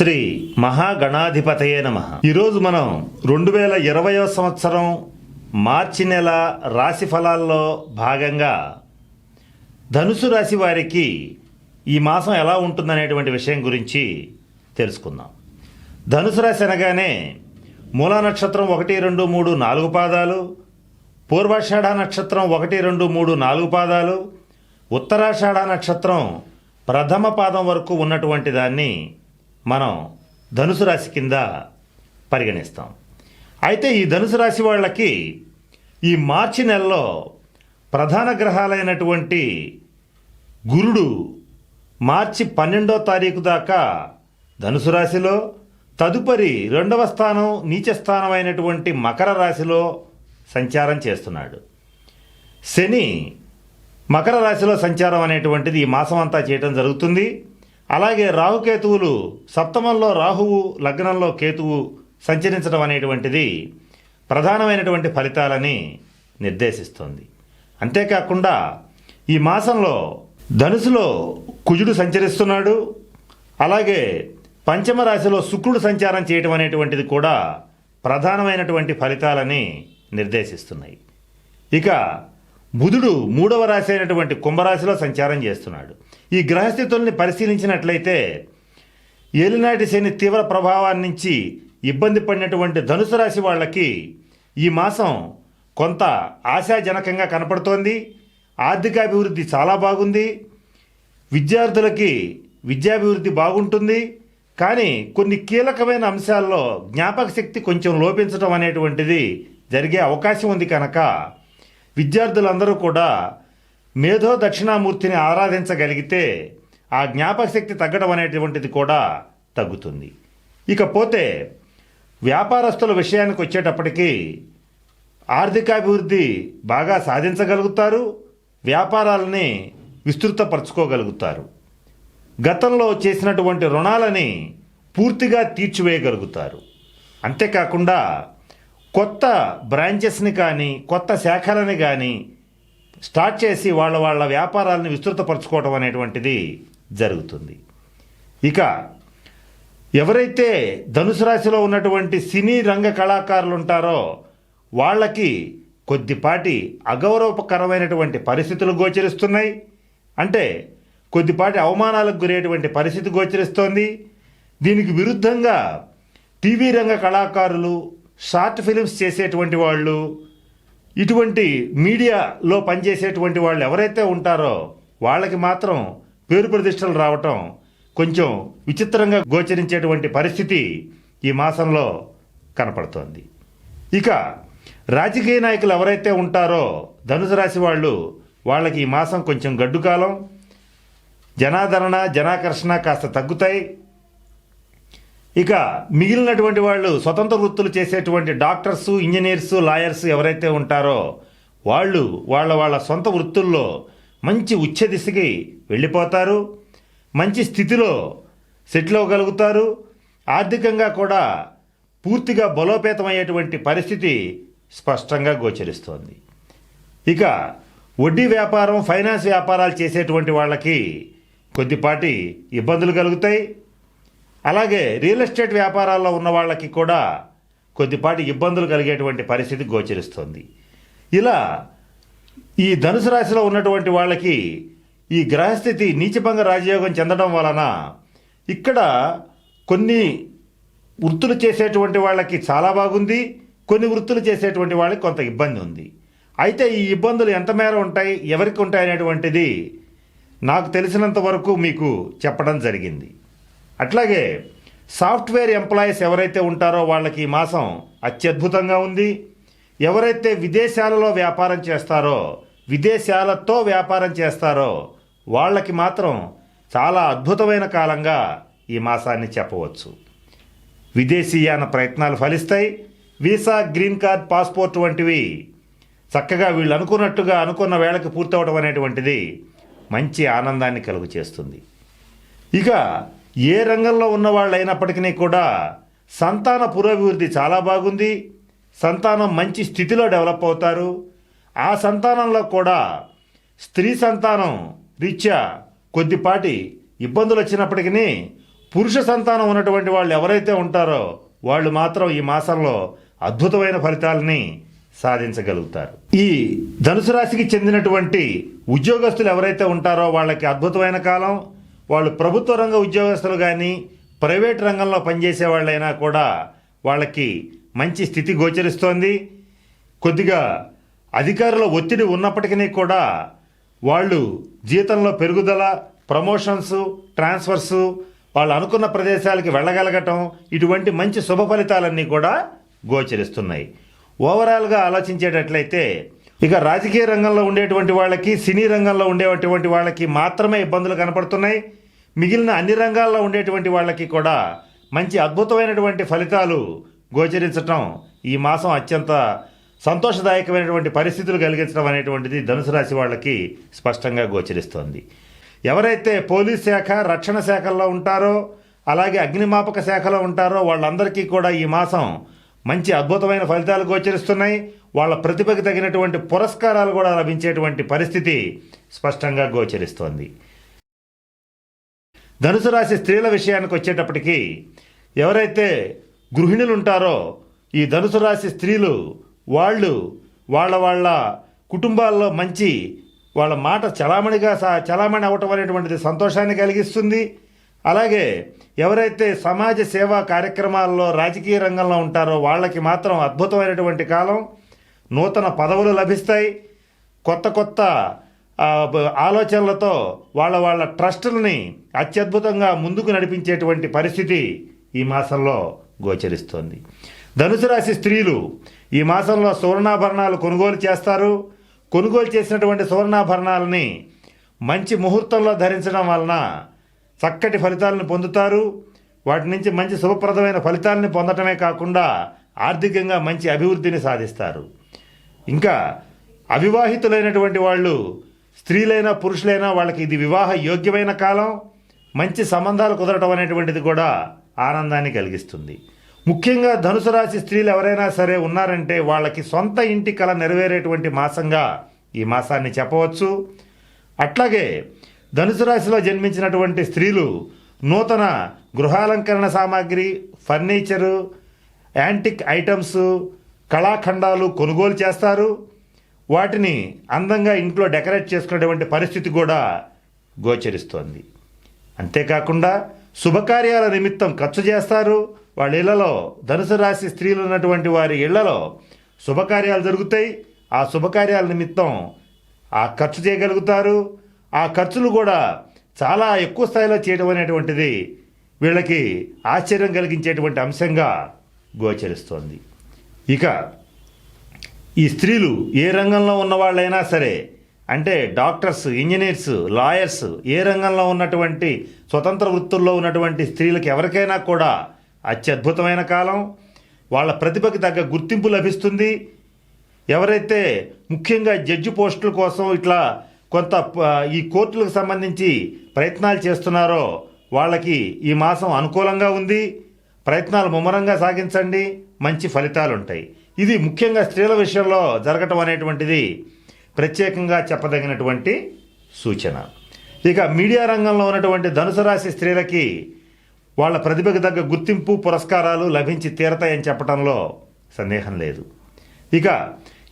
శ్రీ మహాగణాధిపతయే నమ. ఈరోజు మనం రెండు వేల ఇరవయో సంవత్సరం మార్చి నెల రాశి ఫలాల్లో భాగంగా ధనుసు రాశి వారికి ఈ మాసం ఎలా ఉంటుందనేటువంటి విషయం గురించి తెలుసుకుందాం. ధనుసు రాశి అనగానే మూలా నక్షత్రం ఒకటి రెండు మూడు నాలుగు పాదాలు పూర్వాషాఢ నక్షత్రం ఒకటి రెండు మూడు నాలుగు పాదాలు ఉత్తరాషాఢ నక్షత్రం ప్రథమ పాదం వరకు ఉన్నటువంటి దాన్ని మనం ధనుసు రాశి కింద పరిగణిస్తాం. అయితే ఈ ధనుసు రాశి వాళ్ళకి ఈ మార్చి నెలలో ప్రధాన గ్రహాలైనటువంటి గురుడు మార్చి పన్నెండో తారీఖు దాకా ధనుసు రాశిలో తదుపరి రెండవ స్థానం నీచ స్థానం అయినటువంటి మకర రాశిలో సంచారం చేస్తున్నాడు. శని మకర రాశిలో సంచారం అనేటువంటిది ఈ మాసం అంతా చేయటం జరుగుతుంది. అలాగే రాహుకేతువులు సప్తమంలో రాహువు లగ్నంలో కేతువు సంచరించడం అనేటువంటిది ప్రధానమైనటువంటి ఫలితాలని నిర్దేశిస్తుంది. అంతేకాకుండా ఈ మాసంలో ధనుసులో కుజుడు సంచరిస్తున్నాడు. అలాగే పంచమ రాశిలో శుక్రుడు సంచారం చేయటం అనేటువంటిది కూడా ప్రధానమైనటువంటి ఫలితాలని నిర్దేశిస్తున్నాయి. ఇక బుధుడు మూడవ రాశి అయినటువంటి కుంభరాశిలో సంచారం చేస్తున్నాడు. ఈ గ్రహస్థితుల్ని పరిశీలించినట్లయితే ఏలినాటి శని తీవ్ర ప్రభావాన్ని నుంచి ఇబ్బంది పడినటువంటి ధనుసు రాశి వాళ్ళకి ఈ మాసం కొంత ఆశాజనకంగా కనపడుతోంది. ఆర్థికాభివృద్ధి చాలా బాగుంది. విద్యార్థులకి విద్యాభివృద్ధి బాగుంటుంది. కానీ కొన్ని కీలకమైన అంశాల్లో జ్ఞాపక శక్తి కొంచెం లోపించడం అనేటువంటిది జరిగే అవకాశం ఉంది కనుక విద్యార్థులందరూ కూడా మేధో దక్షిణామూర్తిని ఆరాధించగలిగితే ఆ జ్ఞాపకశక్తి తగ్గడం అనేటువంటిది కూడా తగ్గుతుంది. ఇకపోతే వ్యాపారస్తుల విషయానికి వచ్చేటప్పటికీ ఆర్థికాభివృద్ధి బాగా సాధించగలుగుతారు వ్యాపారాలని విస్తృతపరచుకోగలుగుతారు. గతంలో చేసినటువంటి రుణాలని పూర్తిగా తీర్చివేయగలుగుతారు. అంతేకాకుండా కొత్త బ్రాంచెస్ని కానీ కొత్త శాఖలని కానీ స్టార్ట్ చేసి వాళ్ళ వాళ్ళ వ్యాపారాలను విస్తృతపరచుకోవడం అనేటువంటిది జరుగుతుంది. ఇక ఎవరైతే ధనుసు రాశిలో ఉన్నటువంటి సినీ రంగ కళాకారులు ఉంటారో వాళ్ళకి కొద్దిపాటి అగౌరవకరమైనటువంటి పరిస్థితులు గోచరిస్తున్నాయి. అంటే కొద్దిపాటి అవమానాలకు గురేటువంటి పరిస్థితి గోచరిస్తోంది. దీనికి విరుద్ధంగా టీవీ రంగ కళాకారులు షార్ట్ ఫిలిమ్స్ చేసేటువంటి వాళ్ళు ఇటువంటి మీడియాలో పనిచేసేటువంటి వాళ్ళు ఎవరైతే ఉంటారో వాళ్ళకి మాత్రం పేరు ప్రతిష్టలు రావటం కొంచెం విచిత్రంగా గోచరించేటువంటి పరిస్థితి ఈ మాసంలో కనపడుతోంది. ఇక రాజకీయ నాయకులు ఎవరైతే ఉంటారో ధనుసు రాశి వాళ్ళు వాళ్ళకి ఈ మాసం కొంచెం గడ్డుకాలం. జనాదరణ జనాకర్షణ కాస్త తగ్గుతాయి. ఇక మిగిలినటువంటి వాళ్ళు స్వతంత్ర వృత్తులు చేసేటువంటి డాక్టర్స్ ఇంజనీర్స్ లాయర్స్ ఎవరైతే ఉంటారో వాళ్ళు వాళ్ళ వాళ్ళ సొంత వృత్తుల్లో మంచి ఉచ్చ దిశకి వెళ్ళిపోతారు మంచి స్థితిలో సెటిల్ అవ్వగలుగుతారు. ఆర్థికంగా కూడా పూర్తిగా బలోపేతమయ్యేటువంటి పరిస్థితి స్పష్టంగా గోచరిస్తోంది. ఇక వడ్డీ వ్యాపారం ఫైనాన్స్ వ్యాపారాలు చేసేటువంటి వాళ్ళకి కొద్దిపాటి ఇబ్బందులు కలుగుతాయి. అలాగే రియల్ ఎస్టేట్ వ్యాపారాల్లో ఉన్న వాళ్ళకి కూడా కొద్దిపాటి ఇబ్బందులు కలిగేటువంటి పరిస్థితి గోచరిస్తుంది. ఇలా ఈ ధనుసు రాశిలో ఉన్నటువంటి వాళ్ళకి ఈ గ్రహస్థితి నీచభంగ రాజయోగం చెందడం వలన ఇక్కడ కొన్ని వృత్తులు చేసేటువంటి వాళ్ళకి చాలా బాగుంది కొన్ని వృత్తులు చేసేటువంటి వాళ్ళకి కొంత ఇబ్బంది ఉంది. అయితే ఈ ఇబ్బందులు ఎంత మేర ఉంటాయి ఎవరికి ఉంటాయి అనేటువంటిది నాకు తెలిసినంత వరకు మీకు చెప్పడం జరిగింది. అట్లాగే సాఫ్ట్వేర్ ఎంప్లాయీస్ ఎవరైతే ఉంటారో వాళ్ళకి ఈ మాసం అత్యద్భుతంగా ఉంది. ఎవరైతే విదేశాలలో వ్యాపారం చేస్తారో విదేశాలతో వ్యాపారం చేస్తారో వాళ్ళకి మాత్రం చాలా అద్భుతమైన కాలంగా ఈ మాసాన్ని చెప్పవచ్చు. విదేశీయాన ప్రయత్నాలు ఫలిస్తాయి. వీసా గ్రీన్ కార్డ్ పాస్పోర్ట్ వంటివి చక్కగా వీళ్ళు అనుకున్నట్టుగా అనుకున్న వేళకి పూర్తవడం అనేటువంటిది మంచి ఆనందాన్ని కలుగు చేస్తుంది. ఇక ఏ రంగంలో ఉన్న వాళ్ళు అయినప్పటికీ కూడా సంతాన పురోభివృద్ధి చాలా బాగుంది. సంతానం మంచి స్థితిలో డెవలప్ అవుతారు. ఆ సంతానంలో కూడా స్త్రీ సంతానం రీత్యా కొద్దిపాటి ఇబ్బందులు వచ్చినప్పటికీ పురుష సంతానం ఉన్నటువంటి వాళ్ళు ఎవరైతే ఉంటారో వాళ్ళు మాత్రం ఈ మాసంలో అద్భుతమైన ఫలితాలని సాధించగలుగుతారు. ఈ ధనుసు రాశికి చెందినటువంటి ఉద్యోగస్తులు ఎవరైతే ఉంటారో వాళ్ళకి అద్భుతమైన కాలం. వాళ్ళు ప్రభుత్వ రంగ ఉద్యోగస్తులు కానీ ప్రైవేట్ రంగంలో పనిచేసే వాళ్ళైనా కూడా వాళ్ళకి మంచి స్థితి గోచరిస్తోంది. కొద్దిగా అధికారుల ఒత్తిడి ఉన్నప్పటికీ కూడా వాళ్ళు జీతంలో పెరుగుదల ప్రమోషన్స్ ట్రాన్స్ఫర్స్ వాళ్ళు అనుకున్న ప్రదేశాలకి వెళ్ళగలగటం ఇటువంటి మంచి శుభ ఫలితాలన్నీ కూడా గోచరిస్తున్నాయి. ఓవరాల్గా ఆలోచించేటట్లయితే ఇక రాజకీయ రంగంలో ఉండేటువంటి వాళ్ళకి సినీ రంగంలో ఉండేటువంటి వాళ్ళకి మాత్రమే ఇబ్బందులు కనపడుతున్నాయి. మిగిలిన అన్ని రంగాల్లో ఉండేటువంటి వాళ్ళకి కూడా మంచి అద్భుతమైనటువంటి ఫలితాలు గోచరించటం ఈ మాసం అత్యంత సంతోషదాయకమైనటువంటి పరిస్థితులు కలిగించడం అనేటువంటిది ధనుసు రాశి వాళ్ళకి స్పష్టంగా గోచరిస్తోంది. ఎవరైతే పోలీస్ శాఖ రక్షణ శాఖల్లో ఉంటారో అలాగే అగ్నిమాపక శాఖలో ఉంటారో వాళ్ళందరికీ కూడా ఈ మాసం మంచి అద్భుతమైన ఫలితాలు గోచరిస్తున్నాయి. వాళ్ళ ప్రతిభకి తగినటువంటి పురస్కారాలు కూడా లభించేటువంటి పరిస్థితి స్పష్టంగా గోచరిస్తోంది. ధనుసు రాశి స్త్రీల విషయానికి వచ్చేటప్పటికీ ఎవరైతే గృహిణులు ఉంటారో ఈ ధనుసు రాశి స్త్రీలు వాళ్ళు వాళ్ళ వాళ్ళ కుటుంబాల్లో మంచి వాళ్ళ మాట చలామణిగా సా చలామణి అవటం అనేటువంటిది సంతోషాన్ని కలిగిస్తుంది. అలాగే ఎవరైతే సమాజ సేవా కార్యక్రమాల్లో రాజకీయ రంగంలో ఉంటారో వాళ్ళకి మాత్రం అద్భుతమైనటువంటి కాలం. నూతన పదవులు లభిస్తాయి. కొత్త కొత్త ఆలోచనలతో వాళ్ళ వాళ్ళ ట్రస్టులని అత్యద్భుతంగా ముందుకు నడిపించేటువంటి పరిస్థితి ఈ మాసంలో గోచరిస్తోంది. ధనుసు రాశి స్త్రీలు ఈ మాసంలో సువర్ణాభరణాలు కొనుగోలు చేస్తారు. కొనుగోలు చేసినటువంటి సువర్ణాభరణాలని మంచి ముహూర్తంలో ధరించడం వలన చక్కటి ఫలితాలను పొందుతారు. వాటి నుంచి మంచి శుభప్రదమైన ఫలితాలని పొందటమే కాకుండా ఆర్థికంగా మంచి అభివృద్ధిని సాధిస్తారు. ఇంకా అవివాహితులైనటువంటి వాళ్ళు స్త్రీలైనా పురుషులైనా వాళ్ళకి ఇది వివాహ యోగ్యమైన కాలం. మంచి సంబంధాలు కుదరటం అనేటువంటిది కూడా ఆనందాన్ని కలిగిస్తుంది. ముఖ్యంగా ధనుసు రాశి స్త్రీలు ఎవరైనా సరే ఉన్నారంటే వాళ్ళకి సొంత ఇంటి కళ నెరవేరేటువంటి మాసంగా ఈ మాసాన్ని చెప్పవచ్చు. అట్లాగే ధనుసు రాశిలో జన్మించినటువంటి స్త్రీలు నూతన గృహాలంకరణ సామాగ్రి ఫర్నిచరు యాంటిక్ ఐటమ్స్ కళాఖండాలు కొనుగోలు చేస్తారు. వాటిని అందంగా ఇంట్లో డెకరేట్ చేసుకునేటువంటి పరిస్థితి కూడా గోచరిస్తోంది. అంతేకాకుండా శుభకార్యాల నిమిత్తం ఖర్చు చేస్తారు. వాళ్ళ ఇళ్ళలో ధనుసు రాశి స్త్రీలు ఉన్నటువంటి వారి ఇళ్ళలో శుభకార్యాలు జరుగుతాయి. ఆ శుభకార్యాల నిమిత్తం ఆ ఖర్చు చేయగలుగుతారు. ఆ ఖర్చులు కూడా చాలా ఎక్కువ స్థాయిలో చేయడం అనేటువంటిది వీళ్ళకి ఆశ్చర్యం కలిగించేటువంటి అంశంగా గోచరిస్తోంది. ఇక ఈ స్త్రీలు ఏ రంగంలో ఉన్న వాళ్ళైనా సరే అంటే డాక్టర్స్ ఇంజనీర్స్ లాయర్స్ ఏ రంగంలో ఉన్నటువంటి స్వతంత్ర వృత్తుల్లో ఉన్నటువంటి స్త్రీలకు ఎవరికైనా కూడా అత్యద్భుతమైన కాలం. వాళ్ళ ప్రతిభకి తగ్గ గుర్తింపు లభిస్తుంది. ఎవరైతే ముఖ్యంగా జడ్జి పోస్టుల కోసం ఇట్లా కొంత ఈ కోర్టులకు సంబంధించి ప్రయత్నాలు చేస్తున్నారో వాళ్ళకి ఈ మాసం అనుకూలంగా ఉంది. ప్రయత్నాలు ముమ్మరంగా సాగించండి. మంచి ఫలితాలు ఉంటాయి ఇది ముఖ్యంగా స్త్రీల విషయంలో జరగటం అనేటువంటిది ప్రత్యేకంగా చెప్పదగినటువంటి సూచన. ఇక మీడియా రంగంలో ఉన్నటువంటి ధనుసు రాశి స్త్రీలకి వాళ్ళ ప్రతిభకు తగ్గ గుర్తింపు పురస్కారాలు లభించి తీరతాయని చెప్పడంలో సందేహం లేదు. ఇక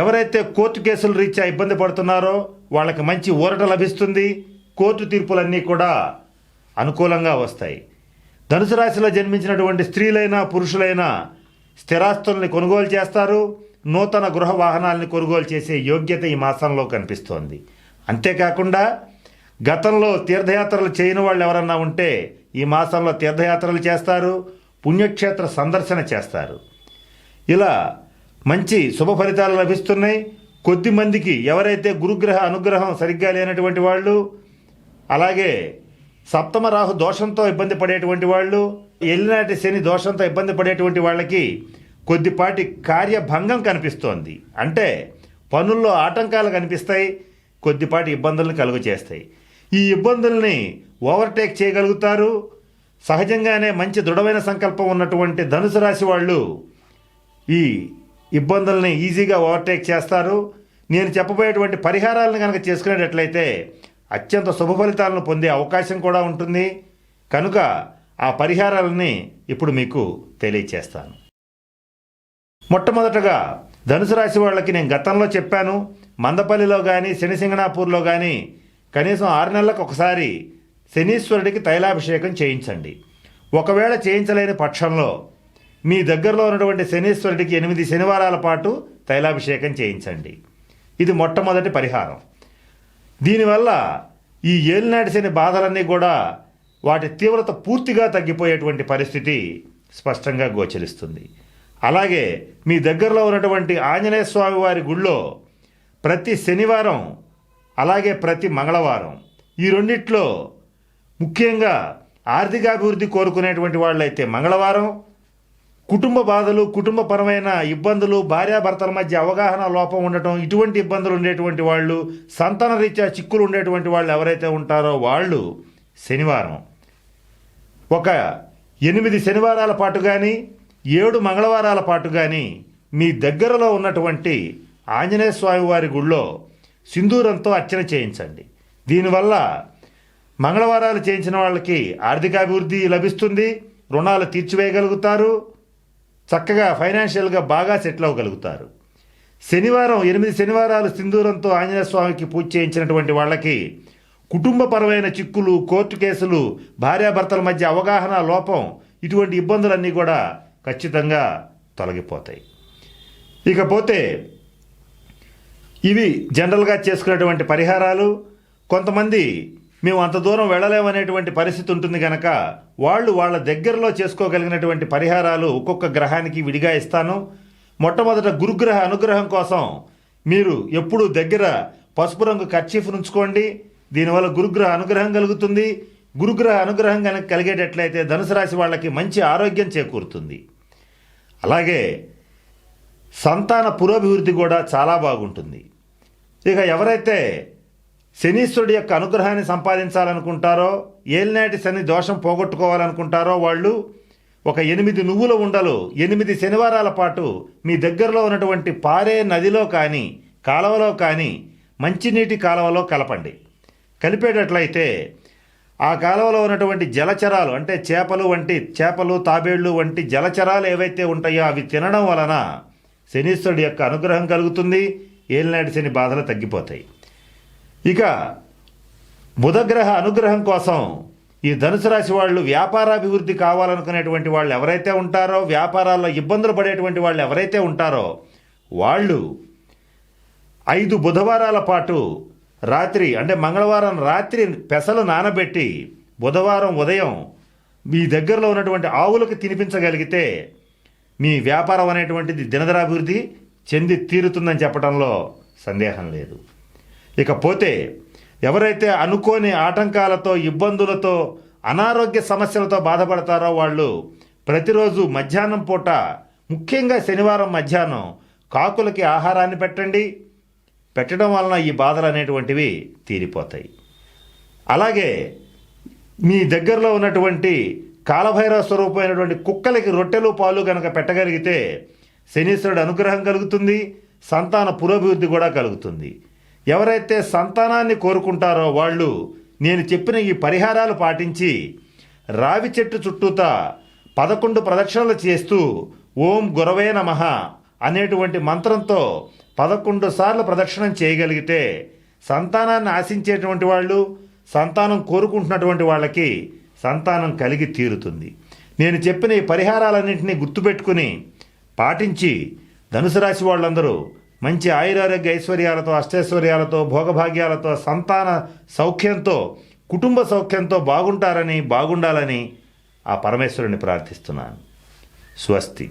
ఎవరైతే కోర్టు కేసులు రీత్యా ఇబ్బంది పడుతున్నారో వాళ్ళకి మంచి ఊరట లభిస్తుంది. కోర్టు తీర్పులన్నీ కూడా అనుకూలంగా వస్తాయి. ధనుసు రాశిలో జన్మించినటువంటి స్త్రీలైనా పురుషులైనా స్థిరాస్తుల్ని కొనుగోలు చేస్తారు. నూతన గృహ వాహనాల్ని కొనుగోలు చేసే యోగ్యత ఈ మాసంలో కనిపిస్తోంది. అంతేకాకుండా గతంలో తీర్థయాత్రలు చేయని వాళ్ళు ఎవరన్నా ఉంటే ఈ మాసంలో తీర్థయాత్రలు చేస్తారు పుణ్యక్షేత్ర సందర్శన చేస్తారు. ఇలా మంచి శుభ ఫలితాలు లభిస్తున్నాయి. కొద్ది మందికి ఎవరైతే గురుగ్రహ అనుగ్రహం సరిగ్గా లేనటువంటి వాళ్ళు అలాగే సప్తమ రాహు దోషంతో ఇబ్బంది పడేటువంటి వాళ్ళు ఎల్లినాటి శని దోషంతో ఇబ్బంది పడేటువంటి వాళ్ళకి కొద్దిపాటి కార్యభంగం కనిపిస్తోంది. అంటే పనుల్లో ఆటంకాలు కనిపిస్తాయి కొద్దిపాటి ఇబ్బందులను కలుగు చేస్తాయి. ఈ ఇబ్బందుల్ని ఓవర్టేక్ చేయగలుగుతారు. సహజంగానే మంచి దృఢమైన సంకల్పం ఉన్నటువంటి ధనుసు రాశి వాళ్ళు ఈ ఇబ్బందుల్ని ఈజీగా ఓవర్టేక్ చేస్తారు. నేను చెప్పబోయేటువంటి పరిహారాలను కనుక చేసుకునేటట్లయితే అత్యంత శుభ ఫలితాలను పొందే అవకాశం కూడా ఉంటుంది. కనుక ఆ పరిహారాలని ఇప్పుడు మీకు తెలియచేస్తాను. మొట్టమొదటగా ధనుసు రాశి వాళ్ళకి నేను గతంలో చెప్పాను మందపల్లిలో కానీ శనిసింగనాపూర్లో కానీ కనీసం ఆరు నెలలకు ఒకసారి శనీశ్వరుడికి తైలాభిషేకం చేయించండి. ఒకవేళ చేయించలేని పక్షంలో మీ దగ్గరలో ఉన్నటువంటి శనీశ్వరుడికి ఎనిమిది శనివారాల పాటు తైలాభిషేకం చేయించండి. ఇది మొట్టమొదటి పరిహారం. దీనివల్ల ఈ ఏలినాటి శని బాధలన్నీ కూడా వాటి తీవ్రత పూర్తిగా తగ్గిపోయేటువంటి పరిస్థితి స్పష్టంగా గోచరిస్తుంది. అలాగే మీ దగ్గరలో ఉన్నటువంటి ఆంజనేయ స్వామి వారి గుళ్ళో ప్రతి శనివారం అలాగే ప్రతి మంగళవారం ఈ రెండిట్లో ముఖ్యంగా ఆర్థికాభివృద్ధి కోరుకునేటువంటి వాళ్ళైతే మంగళవారం కుటుంబ బాధలు కుటుంబపరమైన ఇబ్బందులు భార్యాభర్తల మధ్య అవగాహన లోపం ఉండటం ఇటువంటి ఇబ్బందులు ఉండేటువంటి వాళ్ళు సంతాన రీత్యా చిక్కులు ఉండేటువంటి వాళ్ళు ఎవరైతే ఉంటారో వాళ్ళు శనివారం ఒక ఎనిమిది శనివారాల పాటు కానీ ఏడు మంగళవారాల పాటు కానీ మీ దగ్గరలో ఉన్నటువంటి ఆంజనేయ స్వామి వారి గుళ్ళో సింధూరంతో అర్చన చేయించండి. దీనివల్ల మంగళవారాలు చేయించిన వాళ్ళకి ఆర్థికాభివృద్ధి లభిస్తుంది రుణాలు తీర్చివేయగలుగుతారు చక్కగా ఫైనాన్షియల్గా బాగా సెటిల్ అవ్వగలుగుతారు. శనివారం ఎనిమిది శనివారాలు సింధూరంతో ఆంజనేయ స్వామికి పూజ చేయించినటువంటి వాళ్ళకి కుటుంబపరమైన చిక్కులు కోర్టు కేసులు భార్యాభర్తల మధ్య అవగాహన లోపం ఇటువంటి ఇబ్బందులన్నీ కూడా ఖచ్చితంగా తొలగిపోతాయి. ఇకపోతే ఇవి జనరల్గా చేసుకునేటువంటి పరిహారాలు. కొంతమంది మేము అంత దూరం వెళ్ళలేమనేటువంటి పరిస్థితి ఉంటుంది కనుక వాళ్ళు వాళ్ళ దగ్గరలో చేసుకోగలిగినటువంటి పరిహారాలు ఒక్కొక్క గ్రహానికి విడిగా ఇస్తాను. మొట్టమొదట గురుగ్రహ అనుగ్రహం కోసం మీరు ఎప్పుడూ దగ్గర పసుపు రంగు కర్చీఫ్ ఉంచుకోండి. దీనివల్ల గురుగ్రహ అనుగ్రహం కలుగుతుంది. గురుగ్రహ అనుగ్రహం కనుక కలిగేటట్లయితే ధనుసు రాశి వాళ్ళకి మంచి ఆరోగ్యం చేకూరుతుంది. అలాగే సంతాన పురోభివృద్ధి కూడా చాలా బాగుంటుంది. ఇక ఎవరైతే శనీశ్వరుడి యొక్క అనుగ్రహాన్ని సంపాదించాలనుకుంటారో ఏలినాటి శని దోషం పోగొట్టుకోవాలనుకుంటారో వాళ్ళు ఒక ఎనిమిది నువ్వుల ఉండలు ఎనిమిది శనివారాల పాటు మీ దగ్గరలో ఉన్నటువంటి పారే నదిలో కానీ కాలువలో కానీ మంచినీటి కాలువలో కలపండి. కలిపేటట్లయితే ఆ కాలువలో ఉన్నటువంటి జలచరాలు అంటే చేపలు వంటి చేపలు తాబేళ్ళు వంటి జలచరాలు ఏవైతే ఉంటాయో అవి తినడం వలన శనీశ్వరుడి యొక్క అనుగ్రహం కలుగుతుంది. ఏలినాటి శని బాధలు తగ్గిపోతాయి. ఇక బుధగ్రహ అనుగ్రహం కోసం ఈ ధనుసు రాశి వాళ్ళు వ్యాపారాభివృద్ధి కావాలనుకునేటువంటి వాళ్ళు ఎవరైతే ఉంటారో వ్యాపారాల్లో ఇబ్బందులు పడేటువంటి వాళ్ళు ఎవరైతే ఉంటారో వాళ్ళు ఐదు బుధవారాల పాటు రాత్రి అంటే మంగళవారం రాత్రి పెసలు నానబెట్టి బుధవారం ఉదయం మీ దగ్గరలో ఉన్నటువంటి ఆవులకు తినిపించగలిగితే మీ వ్యాపారం అనేటువంటిది దినదరాభివృద్ధి చెంది తీరుతుందని చెప్పడంలో సందేహం లేదు. ఇకపోతే ఎవరైతే అనుకోని ఆటంకాలతో ఇబ్బందులతో అనారోగ్య సమస్యలతో బాధపడతారో వాళ్ళు ప్రతిరోజు మధ్యాహ్నం పూట ముఖ్యంగా శనివారం మధ్యాహ్నం కాకులకి ఆహారాన్ని పెట్టండి. పెట్టడం వలన ఈ బాధలు అనేటువంటివి తీరిపోతాయి. అలాగే మీ దగ్గరలో ఉన్నటువంటి కాలభైరవ స్వరూపమైనటువంటి కుక్కలకి రొట్టెలు పాలు కనుక పెట్టగలిగితే శనీశ్వరుడు అనుగ్రహం కలుగుతుంది సంతాన పురోభివృద్ధి కూడా కలుగుతుంది. ఎవరైతే సంతానాన్ని కోరుకుంటారో వాళ్ళు నేను చెప్పిన ఈ పరిహారాలు పాటించి రావి చెట్టు చుట్టూత పదకొండు ప్రదక్షిణలు చేస్తూ ఓం గురవే నమః అనేటువంటి మంత్రంతో పదకొండు సార్లు ప్రదక్షిణం చేయగలిగితే సంతానాన్ని ఆశించేటువంటి వాళ్ళు సంతానం కోరుకుంటున్నటువంటి వాళ్ళకి సంతానం కలిగి తీరుతుంది. నేను చెప్పిన ఈ పరిహారాలన్నింటినీ గుర్తుపెట్టుకుని పాటించి ధనుసు రాశి వాళ్ళందరూ మంచి ఆయురారోగ్య ఐశ్వర్యాలతో అష్టైశ్వర్యాలతో భోగభాగ్యాలతో సంతాన సౌఖ్యంతో కుటుంబ సౌఖ్యంతో బాగుంటారని బాగుండాలని ఆ పరమేశ్వరుని ప్రార్థిస్తున్నాను. స్వస్తి.